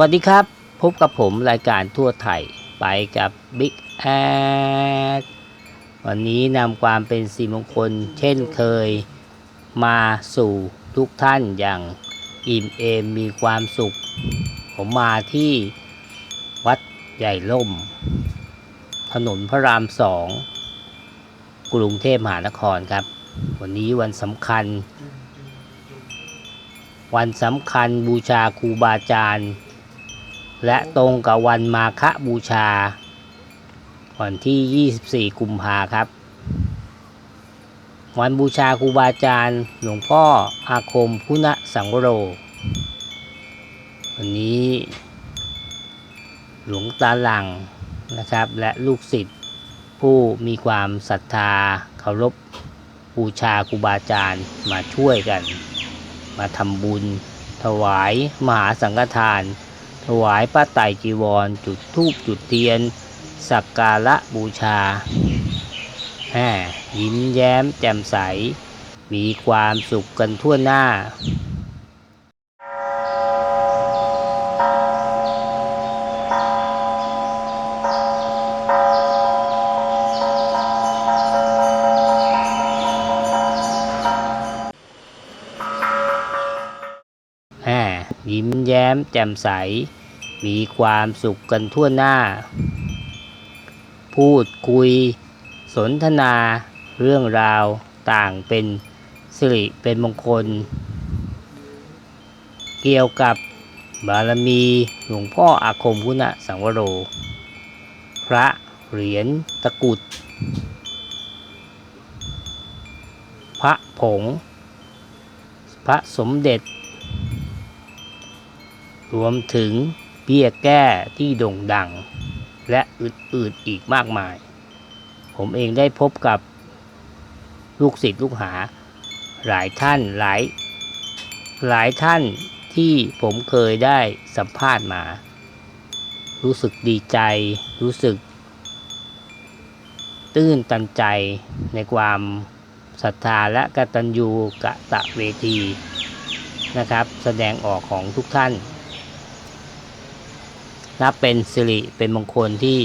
วัสดีครับ พบกับผมรายการทั่วไทยไปกับ Big a d วันนี้นำความเป็นสีมงคลเช่นเคยมาสู่ทุกท่านอย่างอิ่มเอมมีความสุข ผมมาที่วัดใหญ่ล่ม ถนนพระรามสองกรุงเทพมหานครครับ วันนี้วันสำคัญวันสำคัญบูชาครูบาอาจารย์ และตรงกับวันมาฆบูชา วันที่ 24 กุมภาครับ วันบูชาครูบาอาจารย์ หลวงพ่ออาคมพุณสังโร วันนี้ หลวงตาหลังนะครับ และลูกศิษย์ผู้มีความศรัทธาเคารพบูชาครูบาอาจารย์มาช่วยกัน มาทำบุญ ถวาย มหาสังฆทาน ถวายพระไตรจีวร จุดธูปจุดเทียน สักการะบูชาแหมยิ้มแย้มแจ่มใส มีความสุขกันทั่วหน้า ยิ้มแย้มแจ่มใส มีความสุขกันทั่วหน้า พูดคุย สนทนาเรื่องราวต่างเป็นสิริเป็นมงคล เกี่ยวกับบารมีหลวงพ่ออาคมพุณะสังวโร พระเหรียญตะกุด พระผง พระสมเด็จ รวมถึงเบี้ยแก้ที่โด่งดัง และอื่นๆอีกมากมาย ผมเองได้พบกับลูกศิษย์ลูกหา หลายท่านหลาย หลายท่านที่ผมเคยได้สัมภาษณ์มา รู้สึกดีใจ รู้สึก ตื้นตันใจในความศรัทธาและกตัญญูกะตะเวทีนะครับ แสดงออกของทุกท่าน นับเป็นสิริเป็นมงคลที่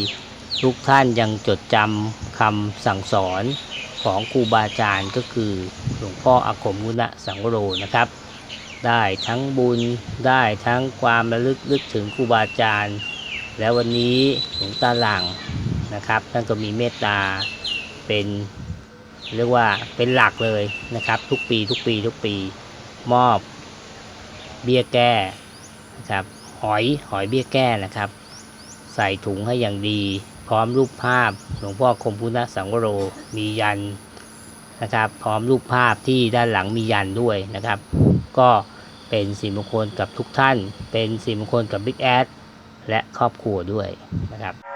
ทุกท่านยังจดจำคำสั่งสอนของครูบาอาจารย์ก็คือหลวงพ่ออาคมมุณสังโรนะครับ ได้ทั้งบุญได้ทั้งความระลึกลึกถึงครูบาอาจารย์ และวันนี้หลวงตาหลังนะครับท่านก็มีเมตตาเป็นเรียกว่าเป็นหลักเลยนะครับ ทุกปีทุกปีทุกปีมอบเบี้ยแก้นะครับ หอยหอยเบี้ยแก้นะครับ ใส่ถุงให้อย่างดี พร้อมรูปภาพหลวงพ่อคมพุทธสังวโรมียันนะครับ พร้อมรูปภาพที่ด้านหลังมียันด้วยนะครับ ก็เป็นสีมงคลกับทุกท่าน เป็นสีมงคลกับบิ๊กแอดและครอบครัวด้วยนะครับ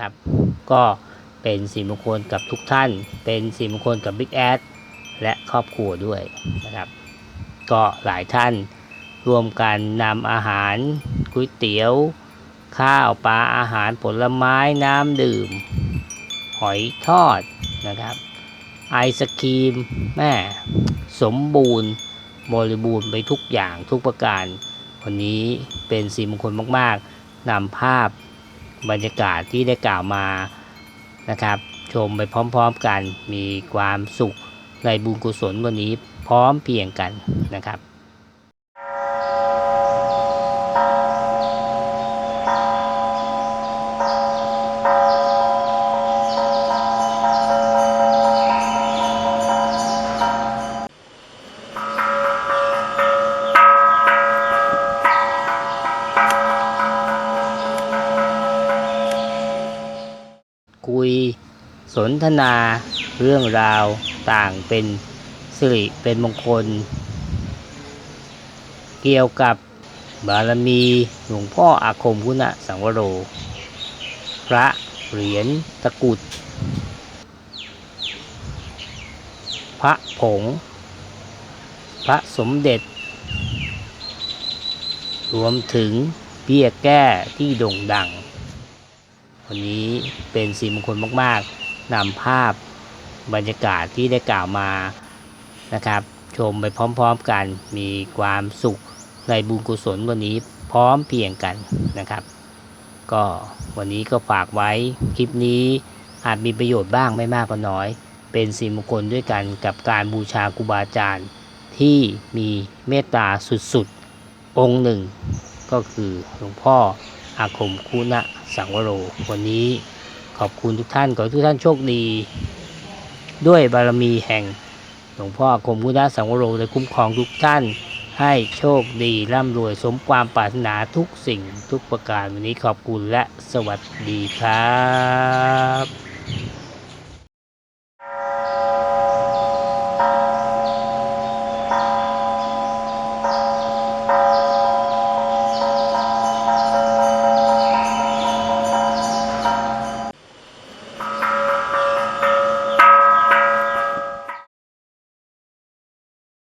นะครับ ก็เป็นสีมงคลกับทุกท่าน เป็นสีมงคลกับบิ๊กแอดและครอบครัวด้วยนะครับ ก็หลายท่านร่วมกันนำอาหารก๋วยเตี๋ยว ข้าวปลาอาหารผลไม้น้ำดื่ม หอยทอดนะครับ ไอศครีมแม่สมบูรณ์บริบูรณ์ไปทุกอย่างทุกประการ วันนี้เป็นสีมงคลมาก ๆนำภาพ บรรยากาศที่ได้กล่าวมานะครับ ชมไปพร้อมๆกันมีความสุขในบุญกุศลวันนี้พร้อมเพียงกันนะครับ คุย สนทนา เรื่องราวต่างเป็นสิริเป็นมงคล เกี่ยวกับบารมีหลวงพ่ออาคมพุณสังวโร พระเหรียญตะกุด พระผง พระสมเด็จ รวมถึงเบี้ยแก้ที่โด่งดัง วันนี้เป็นสีมงคลมากๆนำภาพบรรยากาศที่ได้กล่าวมานะครับ ชมไปพร้อมๆกันมีความสุขในบุญกุศลวันนี้พร้อมเพียงกันนะครับ ก็วันนี้ก็ฝากไว้คลิปนี้อาจมีประโยชน์บ้างไม่มากก็น้อย เป็นสีมงคลด้วยกันกับการบูชาครูบาอาจารย์ที่มีเมตตาสุดๆ องค์หนึ่ง ก็คือหลวงพ่อ อาคมคุณะสังวโร วันนี้ขอบคุณทุกท่าน ขอให้ทุกท่านโชคดี ด้วยบารมีแห่งหลวงพ่ออาคมคุณะสังวโรได้คุ้มครองทุกท่านให้โชคดีร่ำรวยสมความปรารถนาทุกสิ่งทุกประการ วันนี้ขอบคุณและสวัสดีครับ